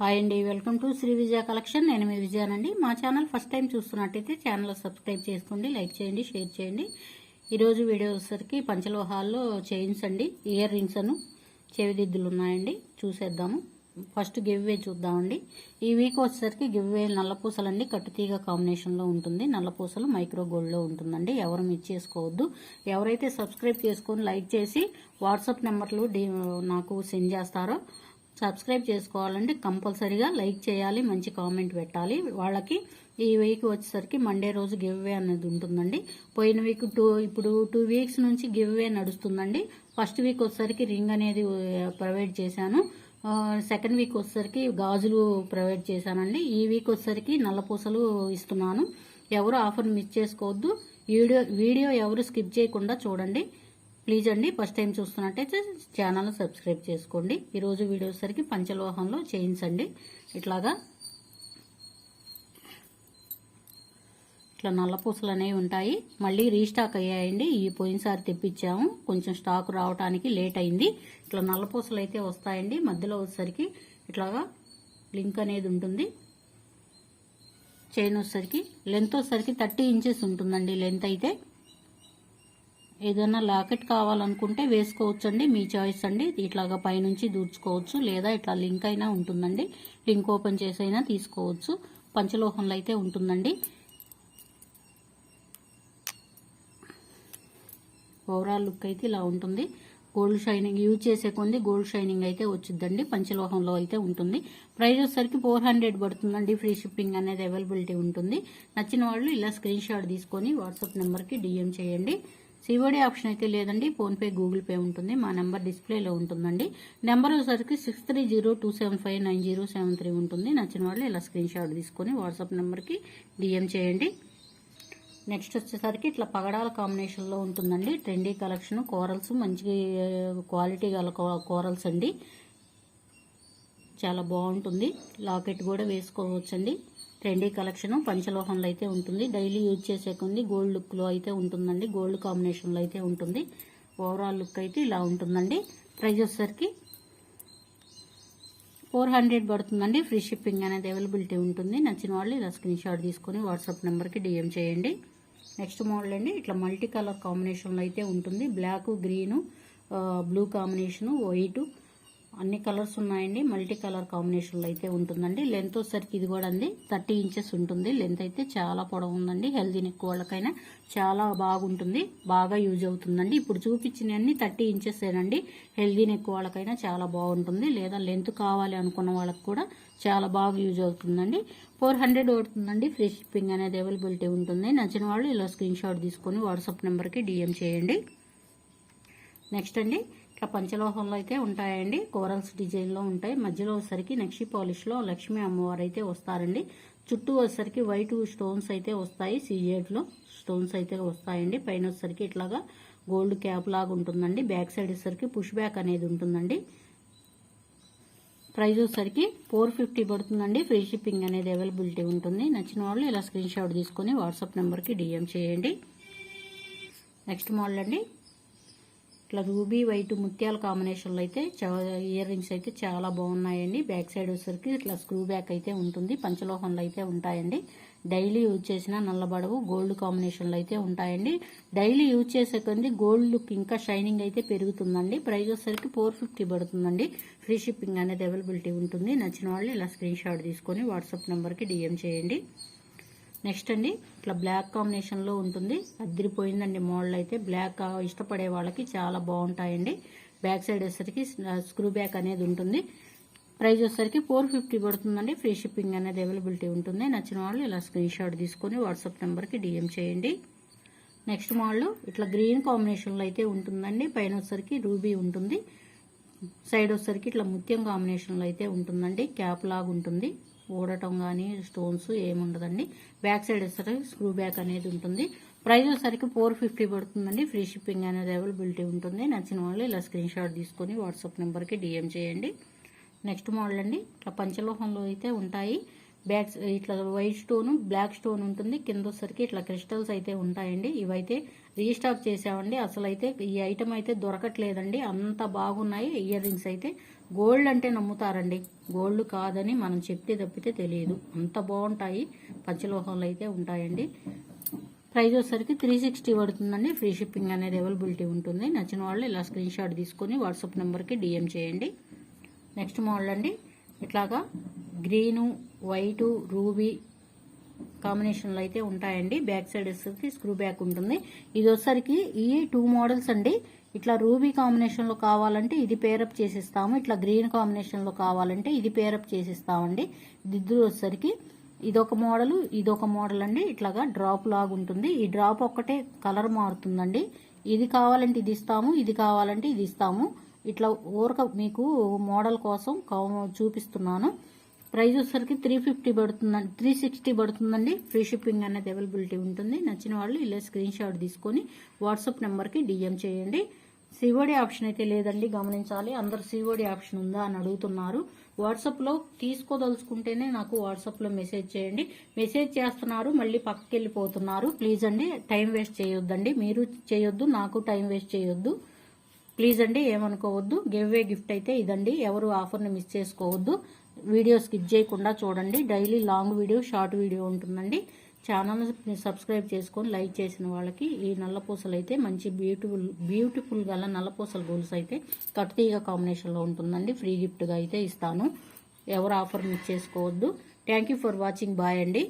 Hi అండి welcome to Sri Vijaya collection. నేను మీ విజయానండి. మా ఛానల్ ఫస్ట్ టైం చూస్తున్నట్టయితే ఛానల్ సబ్స్క్రైబ్ చేసుకోండి లైక్ చేయండి షేర్ చేయండి. ఈరోజు వీడియో వచ్చేసరికి పంచలోహాల్లో చైన్స్ అండి ఇయర్ రింగ్స్ అను చెవిదిద్దులు ఉన్నాయండి చూసేద్దాము. ఫస్ట్ గివ్ వే చూద్దామండి. ఈ వీక్ వచ్చేసరికి గివ్ వే నల్లపూసలండి కట్టుతీగ కాంబినేషన్లో ఉంటుంది. నల్లపూసలు మైక్రో గోల్డ్లో ఉంటుందండి. ఎవరు మిస్ చేసుకోవద్దు. ఎవరైతే సబ్స్క్రైబ్ చేసుకొని లైక్ చేసి వాట్సాప్ నెంబర్లు నాకు సెండ్ చేస్తారో సబ్స్క్రైబ్ చేసుకోవాలంటే కంపల్సరీగా లైక్ చేయాలి మంచి కామెంట్ పెట్టాలి. వాళ్ళకి ఈ వీక్ వచ్చేసరికి మండే రోజు గివ్ అవే అనేది ఉంటుందండి. పోయిన వీక్ టూ ఇప్పుడు టూ వీక్స్ నుంచి గివ్ అవే నడుస్తుందండి. ఫస్ట్ వీక్ వచ్చేసరికి రింగ్ అనేది ప్రొవైడ్ చేశాను. సెకండ్ వీక్ వచ్చేసరికి గాజులు ప్రొవైడ్ చేశానండి. ఈ వీక్ వచ్చేసరికి నల్లపూసలు ఇస్తున్నాను. ఎవరు ఆఫర్ మిస్ చేసుకోవద్దు. వీడియో వీడియో ఎవరు స్కిప్ చేయకుండా చూడండి. ప్లీజ్ అండి ఫస్ట్ టైం చూస్తున్నట్టయితే ఛానల్ సబ్స్క్రైబ్ చేసుకోండి. ఈరోజు వీడియో సరికి పంచలోహంలో చైన్స్ అండి. ఇట్లాగా ఇట్లా నల్ల పూసలు అనేవి ఉంటాయి. మళ్ళీ రీస్టాక్ అయ్యాయండి. ఈ పోయినసారి తెప్పించాము. కొంచెం స్టాక్ రావడానికి లేట్ అయింది. ఇట్లా నల్ల పూసలు అయితే వస్తాయండి. మధ్యలో వచ్చేసరికి ఇట్లాగా లింక్ అనేది ఉంటుంది. చైన్ వచ్చేసరికి లెంత్ వచ్చేసరికి థర్టీ ఇంచెస్ ఉంటుందండి లెంత్ అయితే. ఏదైనా లాకెట్ కావాలనుకుంటే వేసుకోవచ్చండి మీ చాయిస్ అండి. ఇట్లాగా పైనుంచి దూర్చుకోవచ్చు లేదా ఇట్లా లింక్ అయినా ఉంటుందండి. లింక్ ఓపెన్ చేసి అయినా తీసుకోవచ్చు. పంచలోహంలో అయితే ఉంటుందండి. ఓవరాల్ లుక్ అయితే ఇలా ఉంటుంది. గోల్డ్ షైనింగ్ యూజ్ చేసే కొంది గోల్డ్ షైనింగ్ అయితే వచ్చిందండి పంచలోహంలో అయితే ఉంటుంది. ప్రైస్ వచ్చేసరికి ఫోర్ హండ్రెడ్ పడుతుందండి. ఫ్రీ షిప్పింగ్ అనేది అవైలబిలిటీ ఉంటుంది. నచ్చిన వాళ్ళు ఇలా స్క్రీన్ షాట్ తీసుకొని వాట్సాప్ నెంబర్కి డిఎం చేయండి. సిఓడి ఆప్షన్ అయితే లేదండి. ఫోన్పే గూగుల్ పే ఉంటుంది. మా నెంబర్ డిస్ప్లేలో ఉంటుందండి. నెంబర్ వచ్చేసరికి six three zero two seven five nine zero seven three ఉంటుంది. నచ్చిన వాళ్ళు ఇలా స్క్రీన్ షాట్ తీసుకొని వాట్సాప్ నెంబర్కి డిఎం చేయండి. నెక్స్ట్ వచ్చేసరికి ఇట్లా పగడాల కాంబినేషన్లో ఉంటుందండి. ట్రెండీ కలెక్షన్ కోరల్స్ మంచి క్వాలిటీ గల కో- కోరల్స్ అండి. చాలా బాగుంటుంది. లాకెట్ కూడా వేసుకోవచ్చండి. ట్రెండీ కలెక్షన్ పంచలోహంలో అయితే ఉంటుంది. డైలీ యూజ్ చేసే కొన్ని గోల్డ్ లుక్లో అయితే ఉంటుందండి. గోల్డ్ కాంబినేషన్లో అయితే ఉంటుంది. ఓవరాల్ లుక్ అయితే ఇలా ఉంటుందండి. ప్రైజ్ వచ్చేసరికి ఫోర్ హండ్రెడ్ పడుతుందండి. ఫ్రీ షిప్పింగ్ అనేది అవైలబిలిటీ ఉంటుంది. నచ్చిన వాళ్ళు ఇలా స్క్రీన్ షాట్ తీసుకొని వాట్సాప్ నెంబర్కి డిఎం చేయండి. నెక్స్ట్ మోడల్ అండి. ఇట్లా మల్టీ కలర్ కాంబినేషన్లో అయితే ఉంటుంది. Black green blue combination white అన్ని కలర్స్ ఉన్నాయండి. మల్టీ కలర్ కాంబినేషన్లో అయితే ఉంటుందండి. లెంత్ వచ్చేసరికి ఇది కూడా అండి. థర్టీ ఇంచెస్ ఉంటుంది. లెంత్ అయితే చాలా పొడవు ఉందండి. హెల్దీ నెక్ వాళ్ళకైనా చాలా బాగుంటుంది. బాగా యూజ్ అవుతుందండి. ఇప్పుడు చూపించినవన్నీ థర్టీ ఇంచెస్ ఏనండి. హెల్దీ నెక్ వాళ్ళకైనా చాలా బాగుంటుంది. లేదా లెంత్ కావాలి అనుకున్న వాళ్ళకి కూడా చాలా బాగా యూజ్ అవుతుందండి. ఫోర్ హండ్రెడ్ పడుతుందండి. ఫ్రీ షిప్పింగ్ అనేది అవైలబిలిటీ ఉంటుంది. నచ్చిన వాళ్ళు ఇలా స్క్రీన్ షాట్ తీసుకొని వాట్సాప్ నెంబర్కి డిఎం చేయండి. నెక్స్ట్ అండి. ఇట్లా పంచలోహంలో అయితే ఉంటాయండి. కోరల్స్ డిజైన్లో ఉంటాయి. మధ్యలో వచ్చేసరికి నక్షి పాలిష్లో లక్ష్మీ అమ్మవారు అయితే వస్తారండి. చుట్టూ వచ్చేసరికి వైట్ స్టోన్స్ అయితే వస్తాయి. సీజెడ్లో స్టోన్స్ అయితే వస్తాయండి. పైన వచ్చేసరికి ఇట్లాగా గోల్డ్ క్యాప్ లాగా ఉంటుందండి. బ్యాక్ సైడ్ వచ్చేసరికి పుష్ బ్యాక్ అనేది ఉంటుందండి. ప్రైజ్ వచ్చేసరికి ఫోర్ ఫిఫ్టీ పడుతుందండి. ఫ్రీ షిప్పింగ్ అనేది అవైలబిలిటీ ఉంటుంది. నచ్చిన వాళ్ళు ఇలా స్క్రీన్ షాట్ తీసుకొని వాట్సాప్ నెంబర్కి డిఎం చేయండి. నెక్స్ట్ మోడల్ అండి. ఇట్లా రూబీ వైట్ ముత్యాల కాంబినేషన్లో అయితే ఇయర్ రింగ్స్ అయితే చాలా బాగున్నాయండి. బ్యాక్ సైడ్ వచ్చేసరికి ఇట్లా స్క్రూ బ్యాక్ అయితే ఉంటుంది. పంచలోహంలో అయితే ఉంటాయండి. డైలీ యూజ్ చేసిన నల్లబడవు గోల్డ్ కాంబినేషన్లో అయితే ఉంటాయండి. డైలీ యూజ్ చేసే కొంది గోల్డ్ లుక్ ఇంకా షైనింగ్ అయితే పెరుగుతుందండి. ప్రైస్ వచ్చేసరికి ఫోర్ ఫిఫ్టీ పడుతుందండి. ఫ్రీ షిప్పింగ్ అనేది అవైలబిలిటీ ఉంటుంది. నచ్చిన వాళ్ళు ఇలా స్క్రీన్ షాట్ తీసుకొని వాట్సాప్ నెంబర్కి డిఎం చేయండి. నెక్స్ట్ అండి ఇట్లా బ్లాక్ కాంబినేషన్లో ఉంటుంది. అదిరిపోయిందండి మోడల్ అయితే. బ్లాక్ ఇష్టపడే వాళ్ళకి చాలా బాగుంటాయండి. బ్యాక్ సైడ్ వచ్చేసరికి స్క్రూ బ్యాక్ అనేది ఉంటుంది. ప్రైస్ వచ్చేసరికి ఫోర్ ఫిఫ్టీ పడుతుందండి. ఫ్రీ షిప్పింగ్ అనేది అవైలబిలిటీ ఉంటుంది. నచ్చిన వాళ్ళు ఇలా స్క్రీన్ షాట్ తీసుకొని వాట్సాప్ నెంబర్కి డిఎం చేయండి. నెక్స్ట్ మోడల్ ఇట్లా గ్రీన్ కాంబినేషన్లో అయితే ఉంటుందండి. పైన వచ్చేసరికి రూబీ ఉంటుంది. సైడ్ వచ్చేసరికి ఇట్లా ముత్యం కాంబినేషన్లో అయితే ఉంటుందండి. క్యాప్ లాగా ఉంటుంది. ఊడటం కానీ స్టోన్స్ ఏముండదండి. బ్యాక్ సైడ్ వచ్చేసరికి స్క్రూ బ్యాక్ అనేది ఉంటుంది. ప్రైస్ వచ్చేసరికి ఫోర్ ఫిఫ్టీ పడుతుందండి. ఫ్రీ షిప్పింగ్ అనేది అవైలబిలిటీ ఉంటుంది. నచ్చిన వాళ్ళు ఇలా స్క్రీన్ షాట్ తీసుకొని వాట్సాప్ నెంబర్కి డిఎం చేయండి. నెక్స్ట్ మోడల్ అండి. ఇట్లా పంచలోహంలో అయితే ఉంటాయి. బ్యాక్ ఇట్లా వైట్ స్టోన్ బ్లాక్ స్టోన్ ఉంటుంది. కింద వచ్చరికి ఇట్లా క్రిస్టల్స్ అయితే ఉంటాయండి. ఇవైతే రీస్టాక్ చేసామండి అసలు అయితే ఈ ఐటమ్ అయితే దొరకట్లేదండి. అంత బాగున్నాయి ఇయర్ రింగ్స్ అయితే. గోల్డ్ అంటే నమ్ముతారండి. గోల్డ్ కాదని మనం చెప్తే తప్పితే తెలియదు. అంత బాగుంటాయి. పంచలోహాలు అయితే ఉంటాయండి. ప్రైజ్ వచ్చేసరికి త్రీ సిక్స్టీ పడుతుందండి. ఫ్రీ షిప్పింగ్ అనేది అవైలబిలిటీ ఉంటుంది. నచ్చిన వాళ్ళు ఇలా స్క్రీన్ షాట్ తీసుకొని వాట్సాప్ నెంబర్కి డిఎం చేయండి. నెక్స్ట్ మోడల్ అండి. ఇట్లాగా గ్రీను వైటు రూబీ కాంబినేషన్లో అయితే ఉంటాయండి. బ్యాక్ సైడ్ వచ్చేసరికి స్క్రూ బ్యాక్ ఉంటుంది. ఇది వచ్చేసరికి ఈ టూ మోడల్స్ అండి. ఇట్లా రూబీ కాంబినేషన్లో కావాలంటే ఇది పేరప్ చేసిస్తాము. ఇట్లా గ్రీన్ కాంబినేషన్లో కావాలంటే ఇది పేరప్ చేసిస్తామండి. దిద్దులు వచ్చేసరికి ఇదొక మోడల్ ఇదొక మోడల్ అండి. ఇట్లాగా డ్రాప్ లాగా ఉంటుంది. ఈ డ్రాప్ ఒక్కటే కలర్ మారుతుందండి. ఇది కావాలంటే ఇది ఇస్తాము ఇది కావాలంటే ఇది ఇస్తాము. ఇట్లా ఊరక మీకు మోడల్ కోసం చూపిస్తున్నాను. ప్రైస్ వచ్చేసరికి త్రీ ఫిఫ్టీ పడుతుందండి త్రీ సిక్స్టీ పడుతుందండి. ఫ్రీ షిప్పింగ్ అనేది అవైలబిలిటీ ఉంటుంది. నచ్చిన వాళ్ళు ఇలా స్క్రీన్ షాట్ తీసుకొని వాట్సాప్ నెంబర్కి డిఎం చేయండి. సిఓడి ఆప్షన్ అయితే లేదండి గమనించాలి. అందరు సిఓడి ఆప్షన్ ఉందా అని అడుగుతున్నారు. వాట్సాప్లో తీసుకోదలుచుకుంటేనే నాకు వాట్సాప్లో మెసేజ్ చేయండి. మెసేజ్ చేస్తున్నారు మళ్ళీ పక్కకి వెళ్ళిపోతున్నారు. ప్లీజ్ అండి టైం వేస్ట్ చేయొద్దండి. మీరు చేయొద్దు నాకు టైం వేస్ట్ చేయొద్దు. ప్లీజ్ అండి ఏమనుకోవద్దు. గివ్ అవే గిఫ్ట్ అయితే ఇదండి. ఎవరు ఆఫర్ని మిస్ చేసుకోవద్దు. వీడియో స్కిప్ చేయకుండా చూడండి. Daily long video short video ఉంటుందండి. ఛానల్ని సబ్స్క్రైబ్ చేసుకొని లైక్ చేసిన వాళ్ళకి ఈ నల్లపూసలు అయితే మంచి బ్యూటిఫుల్ బ్యూటిఫుల్ గల నల్లపూసల గోల్స్ అయితే కట్టుతీగ కాంబినేషన్లో ఉంటుందండి. ఫ్రీ గిఫ్ట్గా అయితే ఇస్తాను. ఎవరు ఆఫర్ మిస్ చేసుకోవద్దు. Thank you for watching bye అండి.